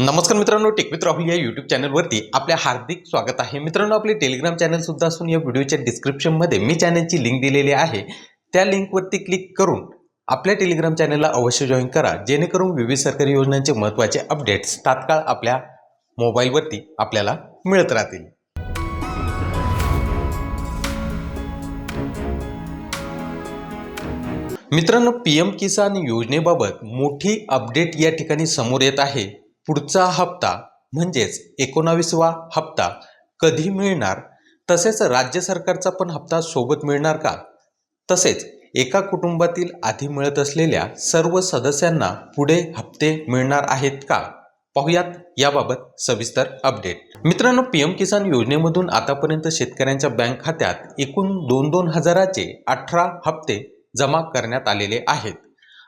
नमस्कार मित्रांनो टेकमित्र आपली या यूट्यूब चॅनलवरती आपल्या हार्दिक स्वागत आहे. मित्रांनो आपले टेलिग्राम चॅनलसुद्धा असून या व्हिडिओच्या डिस्क्रिप्शनमध्ये मी चॅनलची लिंक दिलेली आहे. त्या लिंकवरती क्लिक करून आपल्या टेलिग्राम चॅनलला अवश्य जॉईन करा. जेणेकरून विविध सरकारी योजनांचे महत्त्वाचे अपडेट्स तात्काळ आपल्या मोबाईलवरती आपल्याला मिळत राहतील. मित्रांनो पी एम किसान योजनेबाबत मोठी अपडेट या ठिकाणी समोर येत आहे. पुढचा हप्ता म्हणजेच एकोणावीसवा हप्ता कधी मिळणार? तसेच राज्य सरकारचा पण हप्ता सोबत मिळणार का? तसेच एका कुटुंबातील आधी मिळत असलेल्या सर्व सदस्यांना पुढे हप्ते मिळणार आहेत का? पाहुयात याबाबत सविस्तर अपडेट मित्रांनो पी एम किसान योजनेमधून आतापर्यंत शेतकऱ्यांच्या बँक खात्यात एकूण दोन दोन हजाराचे अठरा हप्ते जमा करण्यात आलेले आहेत.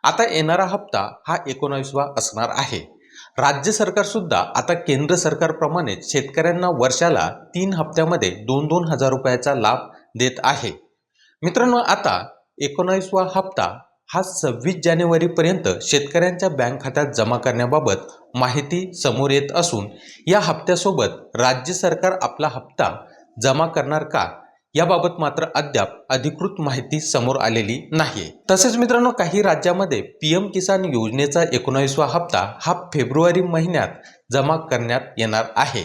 आता येणारा हप्ता हा एकोणावीसवा असणार आहे. राज्य सरकारसुद्धा आता केंद्र सरकारप्रमाणेच शेतकऱ्यांना वर्षाला तीन हप्त्यामध्ये दोन दोन हजार रुपयाचा लाभ देत आहे. मित्रांनो आता एकोणावीसवा हप्ता हा सव्वीस जानेवारीपर्यंत शेतकऱ्यांच्या बँक खात्यात जमा करण्याबाबत माहिती समोर येत असून या हप्त्यासोबत राज्य सरकार आपला हप्ता जमा करणार का? याबाबत मात्र अद्याप अधिकृत माहिती समोर आलेली नाही तसेच मित्रांनो काही राज्यामध्ये पी एम किसान योजनेचा एकोणावीसवा हप्ता हा फेब्रुवारी महिन्यात जमा करण्यात येणार आहे.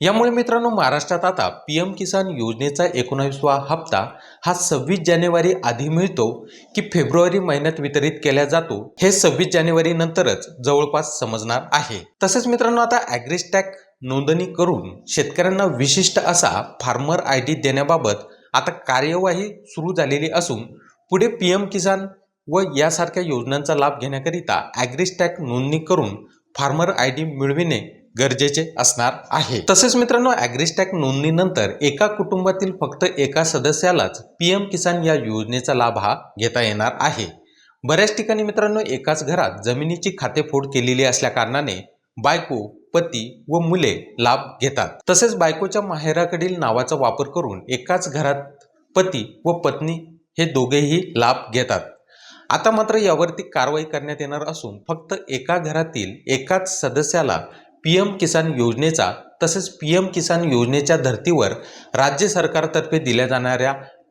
यामुळे मित्रांनो महाराष्ट्रात आता पी एम किसान योजनेचा एकोणावीसवा हप्ता हा सव्वीस जानेवारी आधी मिळतो की फेब्रुवारी महिन्यात वितरित केला जातो हे सव्वीस जानेवारी नंतरच जवळपास समजणार आहे. तसेच मित्रांनो आता ॲग्रिस्टॅक नोंदणी करून शेतकऱ्यांना विशिष्ट असा फार्मर आय डी देण्याबाबत आता कार्यवाही सुरू झालेली असून पुढे पी एम किसान व यासारख्या योजनांचा लाभ घेण्याकरिता ॲग्रिस्टॅक नोंदणी करून फार्मर आय डी मिळविणे गरजेचे असणार आहे. तसेच मित्रांनो ॲग्रिस्टॅक नोंदणीनंतर एका कुटुंबातील फक्त एका सदस्यालाच पी एम किसान या योजनेचा लाभ हा घेता येणार आहे. बऱ्याच ठिकाणी मित्रांनो एकाच घरात जमिनीची खातेफोड केलेली असल्याकारणाने बायको पती व मुले लाभ घेतात. तसेच बायकोच्या माहेराकडील नावाचा वापर करून एकाच घरात पती व पत्नी हे दोघेही लाभ घेतात. आता मात्र यावरती कारवाई करण्यात येणार असून फक्त एका घरातील एकाच सदस्याला पी एम किसान योजनेचा तसेच पी एम किसान योजनेच्या धर्तीवर राज्य सरकारतर्फे दिल्या जाणाऱ्या